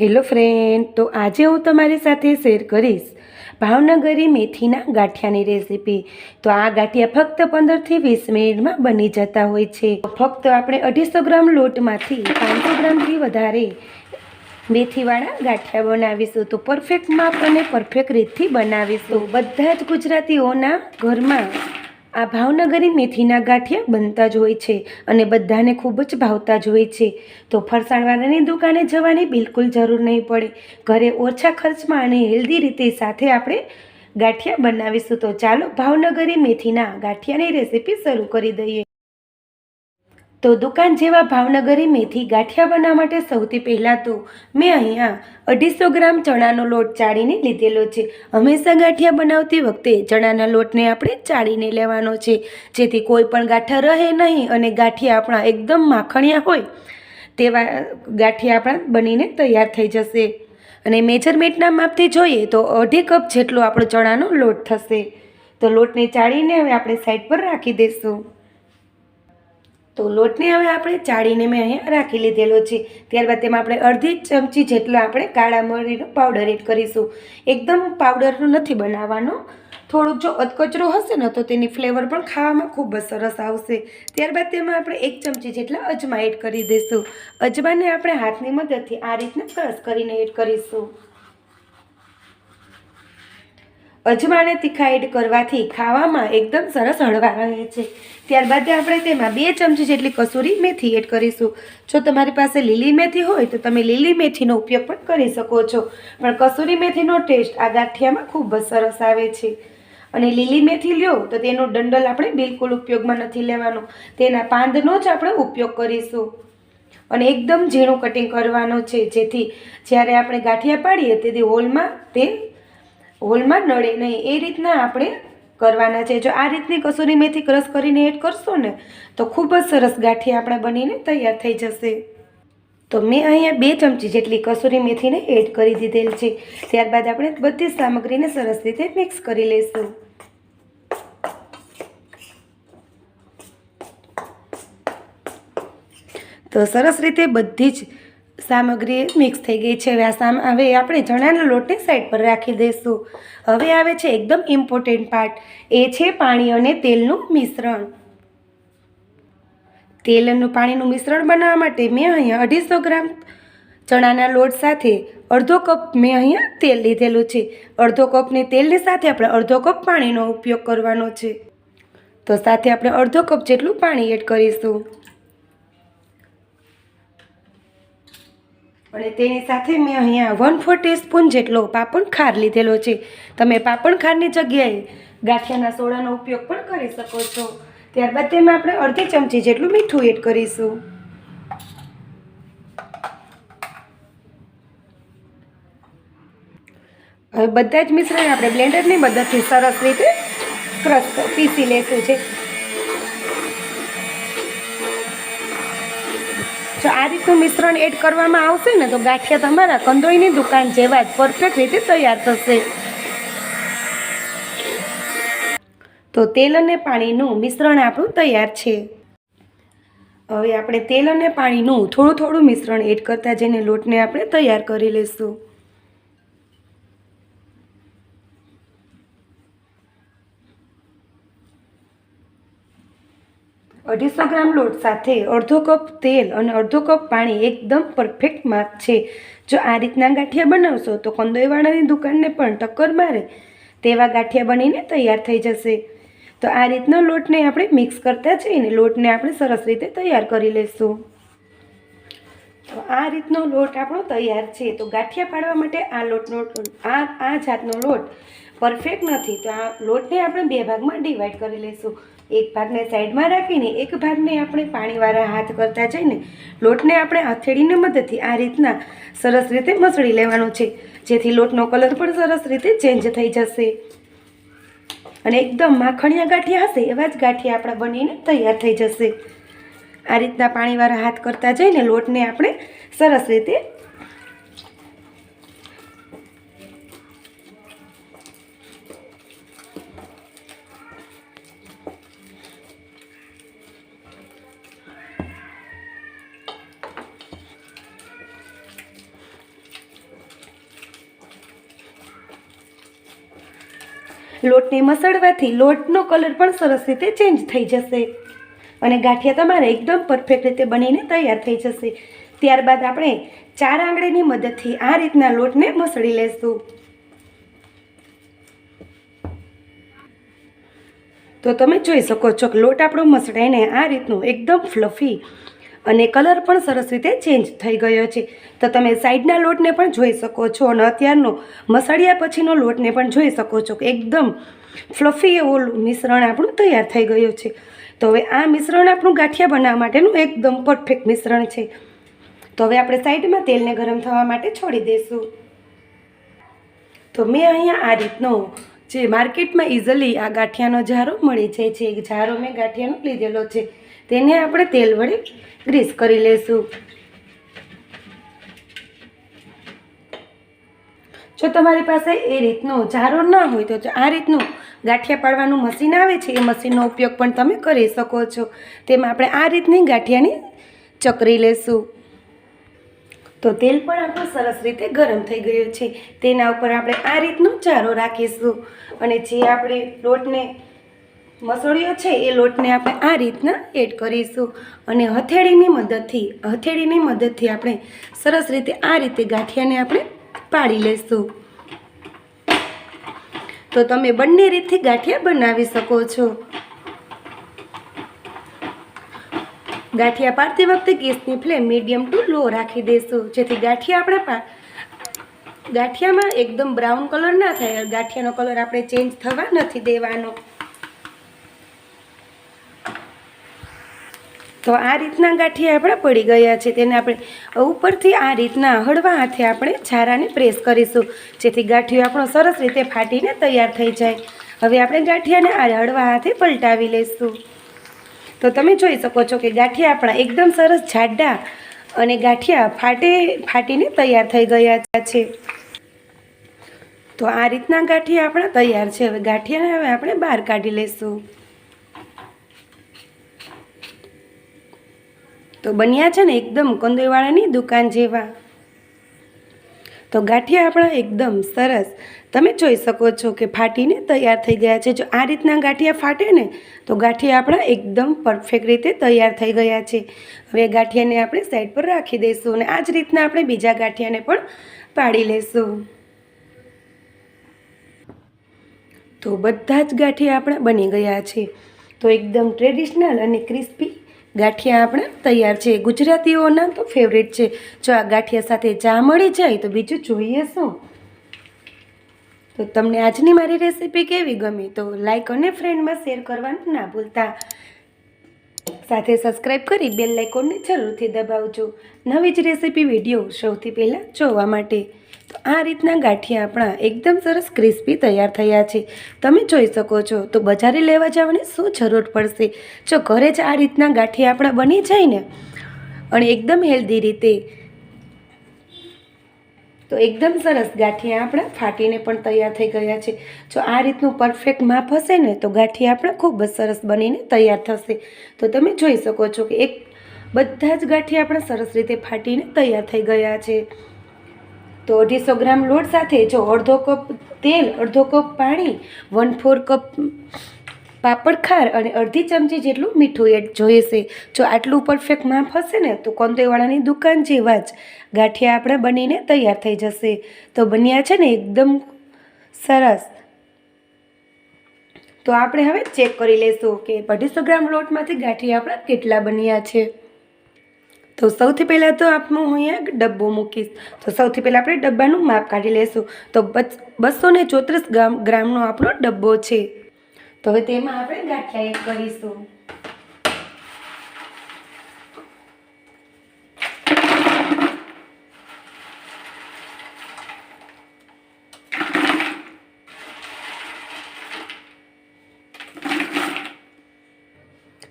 Hello friend, તો આજે હું તમારી સાથે શેર કરીશ ભાવનગરી મેથીના ગાંઠિયાની રેસીપી. તો આ ગાંઠિયા ફક્ત પંદરથી વીસ મિનિટમાં બની જતા હોય છે. ફક્ત આપણે અઢીસો ગ્રામ લોટમાંથી પાંચસો ગ્રામથી વધારે મેથીવાળા ગાંઠિયા બનાવીશું. તો પરફેક્ટ માપ અને પરફેક્ટ રીતથી બનાવીશું. બધા જ ગુજરાતીઓના ઘરમાં આ ભાવનગરી મેથીના ગાંઠિયા બનતા જ હોય છે અને બધાને ખૂબ જ ભાવતા જ હોય છે. તો ફરસાણવાળાની દુકાને જવાની બિલકુલ જરૂર નહીં પડે. ઘરે ઓછા ખર્ચમાં અને હેલ્ધી રીતે સાથે આપણે ગાંઠિયા બનાવીશું. તો ચાલો ભાવનગરી મેથીના ગાંઠિયાની રેસીપી શરૂ કરી દઈએ. તો દુકાન જેવા ભાવનગરી મેથી ગાંઠિયા બનાવવા માટે સૌથી પહેલાં તો મેં અહીંયા અઢીસો ગ્રામ ચણાનો લોટ ચાળીને લીધેલો છે. હંમેશા ગાંઠિયા બનાવતી વખતે ચણાના લોટને આપણે ચાળીને લેવાનો છે. જેથી કોઈ પણ ગાંઠા રહે નહીં અને ગાંઠિયા આપણા એકદમ માખણિયા હોય તેવા ગાંઠિયા આપણા બનીને તૈયાર થઈ જશે. અને મેજરમેન્ટના માપથી જોઈએ તો અઢી કપ જેટલો આપણો ચણાનો લોટ થશે. તો લોટને ચાળીને હવે આપણે સાઈડ પર રાખી દઈશું. તો લોટને હવે આપણે ચાળીને મેં અહીંયા રાખી લીધેલો છે. ત્યારબાદ તેમાં આપણે અડધી ચમચી જેટલો આપણે કાળા મરીનો પાવડર એડ કરીશું. એકદમ પાવડરનો નથી બનાવવાનો. થોડુંક જો અધકચરો હશે ને તો તેની ફ્લેવર પણ ખાવામાં ખૂબ જ સરસ આવશે. ત્યારબાદ તેમાં આપણે એક ચમચી જેટલા અજમા એડ કરી દઈશું. અજમાને આપણે હાથની મદદથી આ રીતના ક્રશ કરીને એડ કરીશું. અજમાને તીખા એડ કરવાથી ખાવામાં એકદમ સરસ હળવા રહે છે. ત્યારબાદ આપણે તેમાં બે ચમચી જેટલી કસૂરી મેથી એડ કરીશું. જો તમારી પાસે લીલી મેથી હોય તો તમે લીલી મેથીનો ઉપયોગ પણ કરી શકો છો. પણ કસૂરી મેથીનો ટેસ્ટ આ ગાંઠિયામાં ખૂબ જ સરસ આવે છે. અને લીલી મેથી લ્યો તો તેનો દંડલ આપણે બિલકુલ ઉપયોગમાં નથી લેવાનો. તેના પાંદનો જ આપણે ઉપયોગ કરીશું. અને એકદમ ઝીણું કટિંગ કરવાનો છે. જેથી જ્યારે આપણે ગાંઠિયા પાડીએ તેથી હોલમાં તે હોલમાં નડે નહીં. એ રીતના આપણે કરવાના છે. જો આ રીતની કસૂરી મેથી ક્રશ કરીને એડ કરશો ને, તો ખૂબ જ સરસ ગાંઠિયા આપણા બનીને તૈયાર થઈ જશે. તો મેં અહીંયા બે ચમચી જેટલી કસૂરી મેથીને એડ કરી દીધેલ છે. ત્યારબાદ આપણે બધી સામગ્રીને સરસ રીતે મિક્સ કરી લઈશું. તો સરસ રીતે બધી જ સામગ્રી મિક્સ થઈ ગઈ છે. હવે આ સામ, હવે આપણે ચણાના લોટને સાઈડ પર રાખી દઈશું. હવે આવે છે એકદમ ઇમ્પોર્ટન્ટ પાર્ટ એ છે પાણી અને તેલનું મિશ્રણ. તેલ અને પાણીનું મિશ્રણ બનાવવા માટે મેં અહીંયા અઢીસો ગ્રામ ચણાના લોટ સાથે અડધો કપ મેં અહીંયા તેલ લીધેલું છે. અડધો કપની તેલની સાથે આપણે અડધો કપ પાણીનો ઉપયોગ કરવાનો છે. તો સાથે આપણે અડધો કપ જેટલું પાણી એડ કરીશું. અને તેની સાથે મેં અહીંયા વન ફોર ટીસ્પૂન જેટલો પાપણ ખાર લીધેલો છે. તમે પાપણ ખારની જગ્યાએ ગાંઠિયાના સોડાનો ઉપયોગ પણ કરી શકો છો. ત્યારબાદ તેમાં આપણે અડધી ચમચી જેટલું મીઠું એડ કરીશું. હવે બધા જ મિશ્રણ આપણે બ્લેન્ડરની મદદથી સરસ રીતે ક્રશ પીસી લેશું છે. આ રીતનું મિશ્રણ એડ કરવામાં આવશે ને, તો ગાંઠિયા તમારા કંદોઈની દુકાન જેવા જ પરફેક્ટ રીતે તૈયાર થશે. તો તેલ અને પાણીનું મિશ્રણ આપણું તૈયાર છે. હવે આપણે તેલ અને પાણીનું થોડું થોડું મિશ્રણ એડ કરતાં જઈને લોટને આપણે તૈયાર કરી લઈશું. અઢીસો ગ્રામ લોટ સાથે અડધો કપ તેલ અને અડધો કપ પાણી એકદમ પરફેક્ટ માપ છે. જો આ રીતના ગાંઠિયા બનાવશો તો કંદોઈવાળાની દુકાનને પણ ટક્કર મારે. તેવા ગાંઠિયા બનીને તૈયાર થઈ જશે. તો આ રીતના લોટને આપણે મિક્સ કરતા જઈને લોટને આપણે સરસ રીતે તૈયાર કરી લઈશું તો આ રીતનો લોટ આપણો તૈયાર છે. તો ગાંઠિયા પાડવા માટે આ લોટનો, આ આ જાતનો લોટ પરફેક્ટ નથી, તો આ લોટને આપણે બે ભાગમાં ડિવાઈડ કરી લઈશું. એક ભાગને સાઈડમાં રાખીને, એક ભાગને આપણે પાણીવાળા હાથ કરતા જઈને, લોટને આપણે હથેળીની મદદથી આ રીતના સરસ રીતે મસળી લેવાનો છે. જેથી લોટનો કલર પણ સરસ રીતે ચેન્જ થઈ જશે. અને એકદમ માખણિયા ગાંઠિયા હશે, એવા જ ગાંઠિયા આપણા બનીને તૈયાર થઈ જશે. આ રીતના પાણીવાળા હાથ કરતા જઈને લોટને આપણે સરસ રીતે લોટને મસળવાથી લોટનો કલર પણ સરસ રીતે ચેન્જ થઈ જશે. અને ગાંઠિયા તમારે એકદમ પરફેક્ટ રીતે બનીને તૈયાર થઈ જશે. ત્યારબાદ આપણે ચાર આંગળીની મદદથી આ રીતના લોટને મસળી લેશું. તો તમે જોઈ શકો છો કે લોટ આપણો મસળાઈને આ રીતનું એકદમ ફ્લફી અને કલર પણ સરસ રીતે ચેન્જ થઈ ગયો છે. તો તમે સાઈડના લોટને પણ જોઈ શકો છો અને અત્યારનો મસળિયા પછીનો લોટને પણ જોઈ શકો છો એકદમ ફ્લફી એવું મિશ્રણ આપણું તૈયાર થઈ ગયું છે. તો હવે આ મિશ્રણ આપણું ગાંઠિયા બનાવવા માટેનું એકદમ પરફેક્ટ મિશ્રણ છે. તો હવે આપણે સાઈડમાં તેલને ગરમ થવા માટે છોડી દઈશું તો મેં અહીંયા આ રીતનો જે માર્કેટમાં ઇઝીલી આ ગાંઠિયાનો જારો મળી જાય છે. એક જારો મેં ગાંઠિયાનો લીધેલો છે. તેને આપણે તેલ વડે ગ્રીસ કરી લેશું. જો તમારી પાસે એ રીતનો જારો ના હોય તો આ રીતનું ગાંઠિયા પાડવાનું મશીન આવે છે, એ મશીનનો ઉપયોગ પણ તમે કરી શકો છો. તેમાં આપણે આ રીતની ગાંઠિયાની ચકરી લેશું. તો તેલ પણ આપણું સરસ રીતે ગરમ થઈ ગયું છે. તેના ઉપર આપણે આ રીતનો ચારો રાખીશું. અને જે આપણે લોટને મસળ્યો છે, એ લોટને આપણે આ રીતના એડ કરીશું. અને હથેળીની મદદથી હથેળીની મદદથી આપણે સરસ રીતે આ રીતે ગાંઠિયાને આપણે પાડી લઈશું તો તમે બંને રીતથી ગાંઠિયા બનાવી શકો છો. ગાંઠિયા પાડતી વખતે ગેસની ફ્લેમ મીડિયમ ટુ લો રાખી દઈશું જેથી ગાંઠિયા આપણે પા ગાંઠિયામાં એકદમ બ્રાઉન કલર ના થાય ગાંઠિયાનો કલર આપણે ચેન્જ થવા નથી દેવાનો. તો આ રીતના ગાંઠિયા આપણા પડી ગયા છે. તેને આપણે ઉપરથી આ રીતના હળવા હાથે આપણે છારાને પ્રેસ કરીશું. જેથી ગાંઠિયો આપણો સરસ રીતે ફાટીને તૈયાર થઈ જાય. હવે આપણે ગાંઠિયાને આ હળવા હાથે પલટાવી લઈશું. તો તમે જોઈ શકો છો કે ગાંઠિયા આપણા એકદમ સરસ જાડા અને ગાંઠિયા ફાટે, ફાટીને તૈયાર થઈ ગયા છે. તો આ રીતના ગાંઠિયા આપણા તૈયાર છે. હવે ગાંઠિયાને હવે આપણે બહાર કાઢી લઈશું. તો બન્યા છે ને એકદમ કંદોઈવાળાની દુકાન જેવા. તો ગાંઠિયા આપણા એકદમ સરસ. તમે જોઈ શકો છો કે ફાટીને તૈયાર થઈ ગયા છે. જો આ રીતના ગાંઠિયા ફાટે ને, તો ગાંઠિયા આપણા એકદમ પરફેક્ટ રીતે તૈયાર થઈ ગયા છે. હવે ગાંઠિયાને આપણે સાઈડ પર રાખી દઈશું અને આ જ રીતના આપણે બીજા ગાંઠિયાને પણ પાડી લઈશું તો બધા જ ગાંઠિયા આપણા બની ગયા છે. તો એકદમ ટ્રેડિશનલ અને ક્રિસ્પી ગાંઠિયા આપણા તૈયાર છે. ગુજરાતીઓના તો ફેવરેટ છે. જો આ ગાંઠિયા સાથે ચા મળી જાય તો બીજું જોઈએ શું? તો તમને આજની મારી રેસીપી કેવી ગમી તો લાઇક અને ફ્રેન્ડમાં શેર કરવાનું ના ભૂલતા. સાથે સબસ્ક્રાઈબ કરી બેલ લાઇકોનને જરૂરથી દબાવજો. નવી જ રેસીપી વીડિયો સૌથી પહેલાં જોવા માટે. તો આ રીતના ગાંઠિયા આપણા એકદમ સરસ ક્રિસ્પી તૈયાર થયા છે. તમે જોઈ શકો છો, તો બજારે લેવા જવાની શું જરૂર પડશે? જો ઘરે જ આ રીતના ગાંઠિયા આપણા બની જાય ને, અને એકદમ હેલ્ધી રીતે, તો એકદમ સરસ ગાંઠિયા આપણા ફાટીને પણ તૈયાર થઈ ગયા છે. જો આ રીતનું પરફેક્ટ માપ હશે ને, તો ગાંઠિયા આપણા ખૂબ જ સરસ બનીને તૈયાર થશે. તો તમે જોઈ શકો છો કે એક બધા જ ગાંઠિયા આપણા સરસ રીતે ફાટીને તૈયાર થઈ ગયા છે. તો અઢીસો ગ્રામ લોટ સાથે જો અડધો કપ તેલ, અડધો કપ પાણી વન ફોર કપ પાપડ ખાર અને અડધી ચમચી જેટલું મીઠું એડ જોઈશે. જો આટલું પરફેક્ટ માપ હશે ને, તો કોંતેવાળાની દુકાન જેવા જ ગાંઠિયા આપણે બનીને તૈયાર થઈ જશે. તો બન્યા છે ને એકદમ સરસ. તો આપણે હવે ચેક કરી લઈશું કે અઢીસો ગ્રામ લોટમાંથી ગાંઠિયા આપણા કેટલા બન્યા છે. તો સૌથી પહેલાં તો આપણું હું અહીંયા ડબ્બો મૂકીશ. તો સૌથી પહેલાં આપણે ડબ્બાનું માપ કાઢી લઈશું તો બસો ને ચોત્રીસ ગ્રામ ગ્રામનો આપણો ડબ્બો છે. તો હવે તેમાં આપણે ગાંઠિયા એડ કરીશું.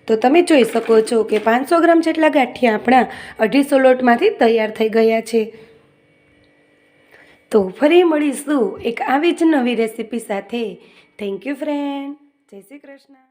તો તમે જોઈ શકો છો કે પાંચસો ગ્રામ જેટલા ગાંઠિયા આપણા અઢીસો લોટમાંથી તૈયાર થઈ ગયા છે. તો ફરી મળીશું એક આવી જ નવી રેસીપી સાથે. થેન્ક યુ ફ્રેન્ડ જય શ્રી કૃષ્ણ.